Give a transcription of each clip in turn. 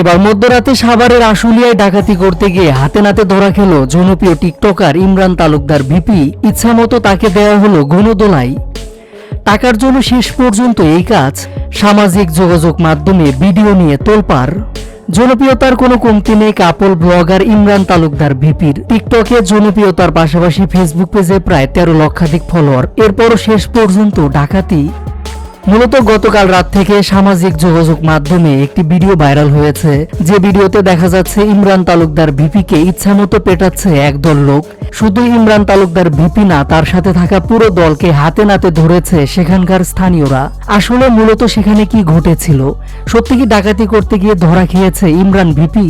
এবার মধ্যরাতে সাভারের আশুলিয়ায় ডাকাতি করতে গিয়ে হাতে নাতে ধরা খেল জনপ্রিয় টিকটকার ইমরান তালুকদার ভিপি। ইচ্ছামতো তাকে দেওয়া হলো গণদোলাই টাকার জন্য শেষ পর্যন্ত এই কাজ সামাজিক যোগাযোগ মাধ্যমে ভিডিও নিয়ে তোলপার জনপ্রিয়তার কোনো কমতি নেই কাপল ব্লগার ইমরান তালুকদার ভিপির। টিকটকে জনপ্রিয়তার পাশাপাশি ফেসবুক পেজে প্রায় তেরো লক্ষাধিক ফলোয়ার এরপরও শেষ পর্যন্ত ডাকাতি মূলত গতকাল রাত থেকে সামাজিক যোগাযোগ মাধ্যমে একটি ভিডিও ভাইরাল হয়েছে। যে ভিডিওতে দেখা যাচ্ছে ইমরান তালুকদার ভিপিকে ইচ্ছামতো পেটাচ্ছে একদল লোক। শুধু ইমরান তালুকদার ভিপি না, তার সাথে থাকা পুরো দলকে হাতে নাতে ধরেছে সেখানকার স্থানীয়রা। আসলে মূলত সেখানে কি ঘটেছিল? সত্যি কি ডাকাতি করতে গিয়ে ধরা খেয়েছে ইমরান ভিপি?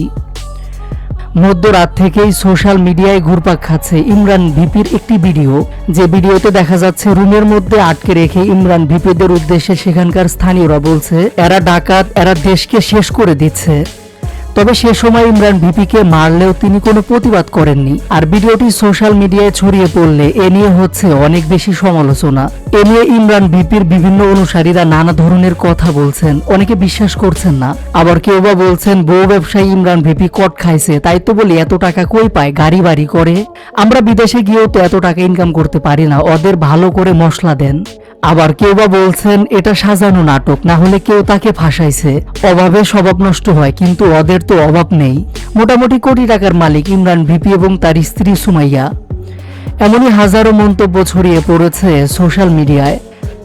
মধ্যরাত থেকেই সোশ্যাল মিডিয়ায় ঘুরপাক খাচ্ছে ইমরান ভিপির একটি ভিডিও। যে ভিডিওতে দেখা যাচ্ছে রুমের মধ্যে আটকে রেখে ইমরান ভিপিদের উদ্দেশ্যে সেখানকার স্থানীয়রা বলছে, এরা ডাকাত, এরা দেশকে শেষ করে দিচ্ছে। তবে সে সময় ইমরান ভিপিকে মারলেও তিনি কোনো প্রতিবাদ করেননি। আর ভিডিওটি সোশ্যাল মিডিয়ায় ছড়িয়ে পড়লে এ নিয়ে হচ্ছে অনেক বেশি সমালোচনা। এ নিয়ে ইমরান ভিপির বিভিন্ন অনুসারীরা নানা ধরনের কথা বলছেন। অনেকে বিশ্বাস করছেন না। আবার কেউ বা বলছেন, বউ ব্যবসায়ী ইমরান ভিপি কট খাইছে, তাই তো বলি এত টাকা কই পায়, গাড়ি বাড়ি করে? আমরা বিদেশে গিয়েও তো এত টাকা ইনকাম করতে পারি না, ওদের ভালো করে মশলা দেন। আবার কেউ বা বলছেন, এটা সাজানো নাটক, না হলে কেউ তাকে ফাঁসাইছে। অভাবে স্বভাব নষ্ট হয়, কিন্তু ওদের তো অভাব নেই। মোটামুটি কোটি টাকার মালিক ইমরান ভিপি এবং তার স্ত্রী সুমাইয়া। এমনই হাজারো মন্তব্য ছড়িয়ে পড়েছে সোশ্যাল মিডিয়ায়।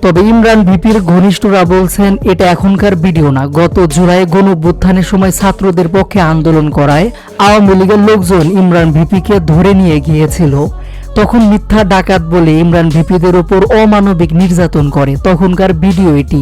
তবে ইমরান ভিপির ঘনিষ্ঠরা বলছেন, এটা এখনকার ভিডিও না। গত জুলাই গণ অভ্যুত্থানের সময় ছাত্রদের পক্ষে আন্দোলন করায় আওয়ামী লীগের লোকজন ইমরান ভিপিকে ধরে নিয়ে গিয়েছিল। তখন মিথ্যা ডাকাত বলে ইমরান ভিপিদের ওপর অমানবিক নির্যাতন করে। তখনকার ভিডিও এটি।